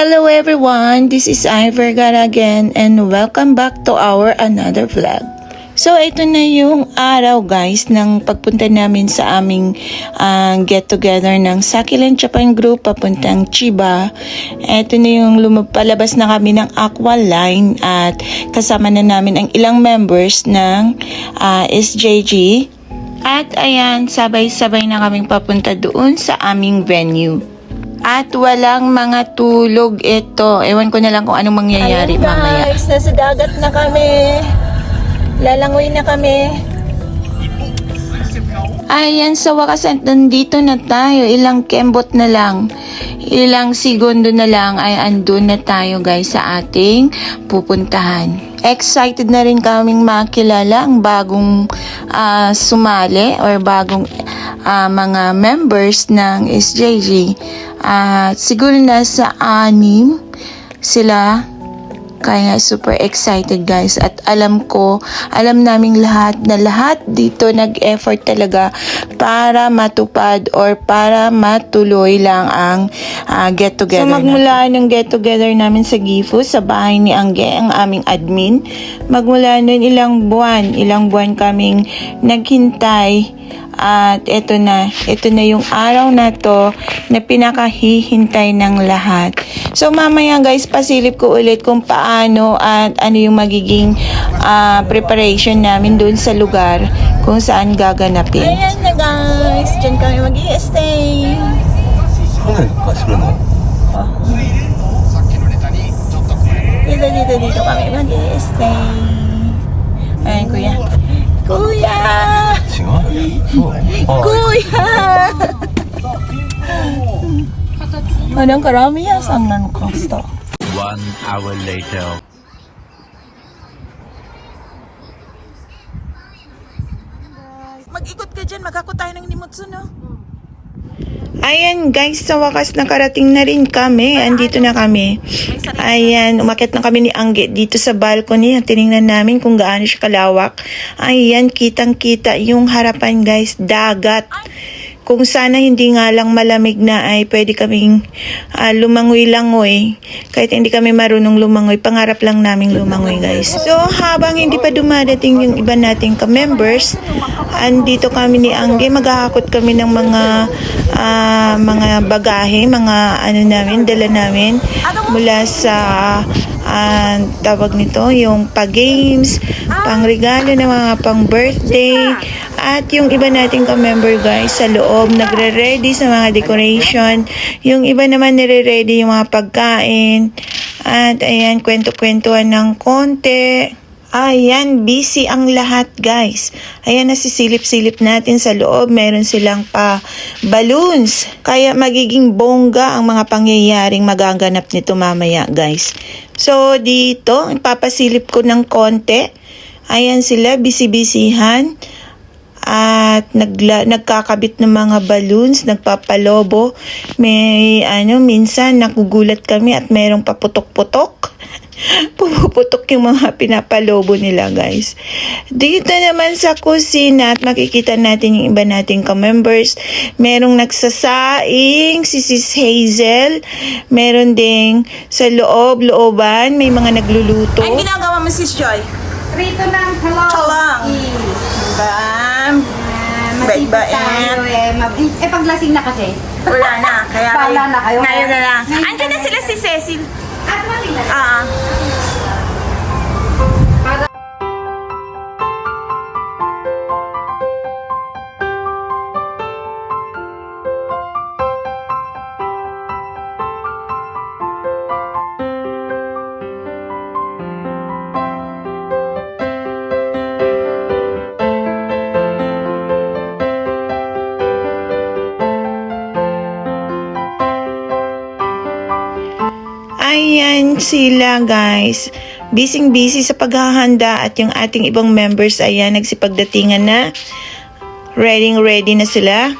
Hello everyone, this is I Vergara again and welcome back to our another vlog. So ito na yung araw guys ng pagpunta namin sa aming ah, get together ng Sakilan Japan Group papuntang Chiba. Ito na yung lumapalabas na kami ng Aqua Line at kasama na namin ang ilang members ng ah, SJG. At ayan, sabay-sabay na kaming papunta doon sa aming venue. At walang mga tulog ito. Ewan ko na lang kung anong mangyayari Ayun mamaya. guys, nasa dagat na kami. Lalangoy na kami. Ayan, sa wakas, at nandito na tayo. Ilang kembot na lang. Ilang segundo na lang ay andun na tayo guys sa ating pupuntahan. Excited na rin kaming makilala ang bagong ah, sumali or bagong ah, mga members ng SJG. At siguro nasa anim sila. Kaya super excited guys. At alam ko, alam naming lahat na lahat dito nag-effort talaga para matupad or para matuloy lang ang ah, get together. So magmula ng get together namin sa Gifu sa bahay ni Angge, ang aming admin, magmula nun ilang buwan, ilang buwan kaming naghintay at ito na, ito na yung araw na to na pinakahihintay ng lahat. So mamaya guys, pasilip ko ulit kung paano at ano yung magiging uh, preparation namin doon sa lugar kung saan gaganapin. Ayan na guys, dyan kami mag stay Saan? Kasman mo? Dito, dito, dito kami mag stay Ayan, kuya. Kuya! Sigo? Oh. Kuya! Anong karamihan sa nan kosto? One hour later. Mag-ikot ka dyan, maghakot tayo ng nimutsu, no? Ayan guys, sa wakas nakarating na rin kami. Andito na kami. Ayan, umakit na kami ni Angge dito sa balcony. At tinignan namin kung gaano siya kalawak. Ayan, kitang kita yung harapan guys, dagat. Kung sana hindi nga lang malamig na ay pwede kaming ah, lumangoy-langoy. Kahit hindi kami marunong lumangoy, pangarap lang naming lumangoy guys. So habang hindi pa dumadating yung iba nating ka-members, andito kami ni Angge, maghahakot kami ng mga ah, mga bagahe, mga ano namin, dala namin mula sa ah, tawag nito, yung pa-games, pang-regalo ng mga pang-birthday, at yung iba nating ka-member guys sa loob, nagre-ready sa mga decoration. Yung iba naman nire-ready yung mga pagkain. At ayan, kwento-kwentuhan ng konti. Ayan, busy ang lahat guys. Ayan, nasisilip-silip natin sa loob. Meron silang pa balloons. Kaya magiging bongga ang mga pangyayaring magaganap nito mamaya guys. So dito, ipapasilip ko ng konti. Ayan sila, busy-busyhan at nagla, nagkakabit ng mga balloons, nagpapalobo. May ano, minsan nagugulat kami at merong paputok-putok. Pumuputok yung mga pinapalobo nila, guys. Dito naman sa kusina at makikita natin yung iba nating ka-members. Merong nagsasaing, si Sis Hazel. Meron ding sa loob, looban, may mga nagluluto. Ang ginagawa mo, Sis Joy? Prito ng talong. Talong. Bam! Iba-iba, tayo eh. Eh, paglasing na kasi. Wala na. Kaya Bahala na kayo. Ngayon na lang. Na na sila si Cecil. At malila. Sila guys. Busy busy sa paghahanda at yung ating ibang members ayan nagsipagdatingan na. Ready ready na sila.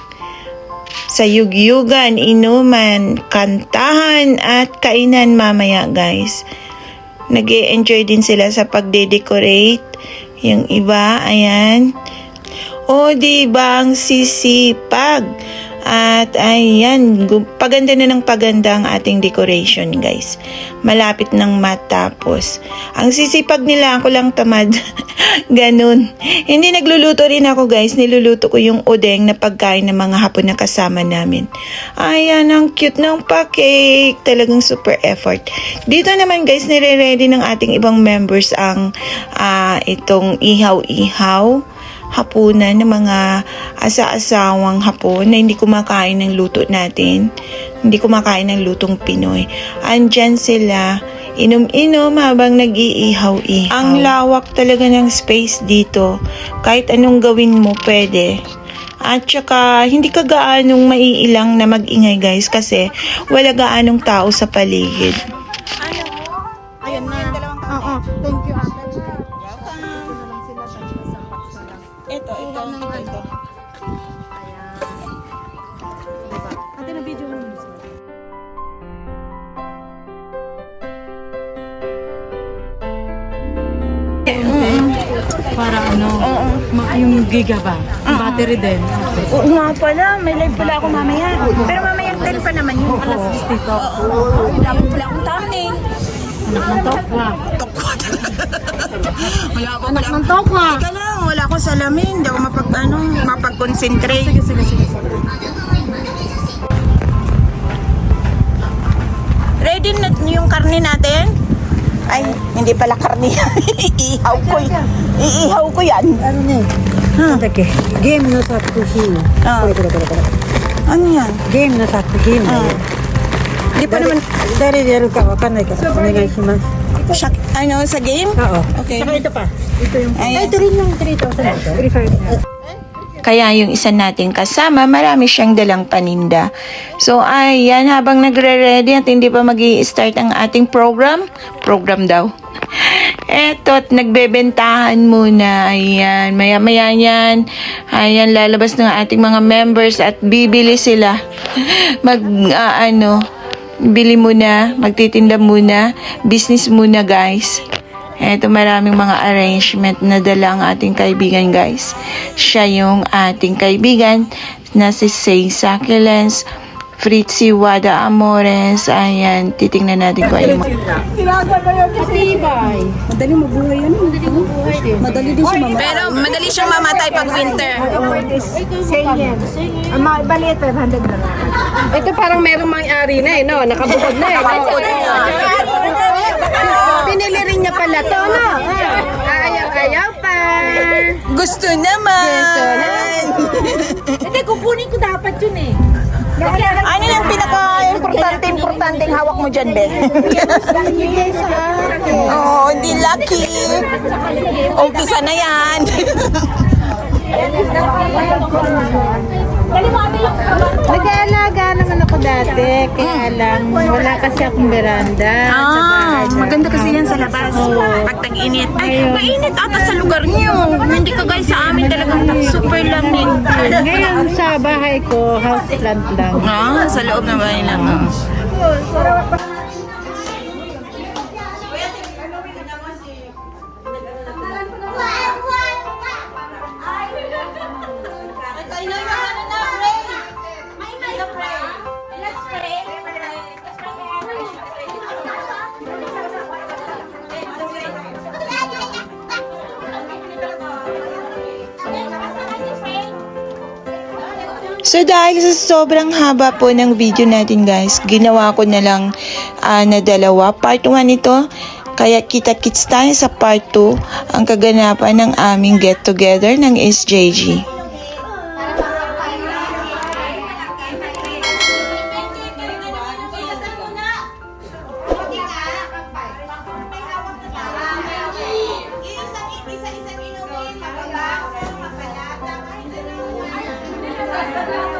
Sa yugyugan, inuman, kantahan at kainan mamaya guys. nag enjoy din sila sa pagde-decorate. Yung iba, ayan. O, di ba ang sisipag? At ayan, paganda na ng paganda ang ating decoration guys. Malapit nang matapos. Ang sisipag nila, ako lang tamad. Ganun. Hindi nagluluto rin ako guys. Niluluto ko yung udeng na pagkain ng mga hapon na kasama namin. Ayan, ang cute ng pa-cake. Talagang super effort. Dito naman guys, nire-ready ng ating ibang members ang ah, itong ihaw-ihaw hapunan ng mga asa-asawang hapon na hindi kumakain ng luto natin. Hindi kumakain ng lutong Pinoy. Andyan sila, inom-inom habang nag-iihaw-ihaw. Ang lawak talaga ng space dito. Kahit anong gawin mo, pwede. At saka, hindi ka gaanong maiilang na mag-ingay guys kasi wala gaanong tao sa paligid. Ayun Ito, ito, ito. Ate, na video mo Para ano, ma- yung giga ba? Yung battery din. Oo nga pala, may live pala ako mamaya. Pero mamaya 10 pa naman yun. Alas 60 to. Wala pala akong thumbnail. Anak ng tokwa. Wala ako Anak ng tokwa. Teka lang, wala akong salamin. Hindi ako mapag, ano, mapag-concentrate. Sige, sige, sige. sige. Ready na yung karne natin? Ay, hindi pala karne. Iihaw ko. y- Iihaw ko yan. あのね、なんだっけ、ゲームの作品。あこれこれこれこれ。 Ano yan? ゲームの作品だよ。 Hindi pa 誰 naman, 誰でやるかわかんないから、お願いします。 Siya, ano, sa game? ああ。Okay. Saka ito pa. Ito yung... Ayan. Ay, ito rin yung 3,000 ito. Prefer. Kaya yung isa nating kasama, marami siyang dalang paninda. So, ayan, habang nagre-ready at hindi pa mag start ang ating program, program daw. Eto, at nagbebentahan muna. Ayan, maya-maya yan. Ayan, lalabas ng ating mga members at bibili sila. Mag, ah, ano, bili muna, magtitinda muna, business muna guys. Eto maraming mga arrangement na dala ang ating kaibigan guys. Siya yung ating kaibigan na si Say Succulents, Fritzy Wada Amores. Ayan, titingnan natin kung ano yung Madali mabuhay yan. Madali mabuhay din. Madali din siya mama. Pero madali siyang mamatay pag winter. Ito parang merong may-ari na eh, no? Nakabukod na eh. no? Pinili rin niya pala to, no? Gusto naman! Hindi, kukunin ko dapat yun eh. Ano yung pinaka-importante-importanteng hawak mo dyan, Be? Oo, oh, hindi lucky. Umpisa na yan. Nag-aalaga naman ako dati, kaya lang wala kasi akong veranda sa Ah, bahay. maganda kasi yan sa labas. Pag tag-init. Ay, mainit ata sa lugar niyo. Hindi ka guys sa amin talagang super lamig. Ngayon sa bahay ko, house plant lang. Ah, sa loob na bahay lang. ah. So dahil sa sobrang haba po ng video natin guys, ginawa ko na lang uh, na dalawa. Part 1 ito, kaya kita-kits tayo sa part 2, ang kaganapan ng aming get-together ng SJG. Bye. Gracias.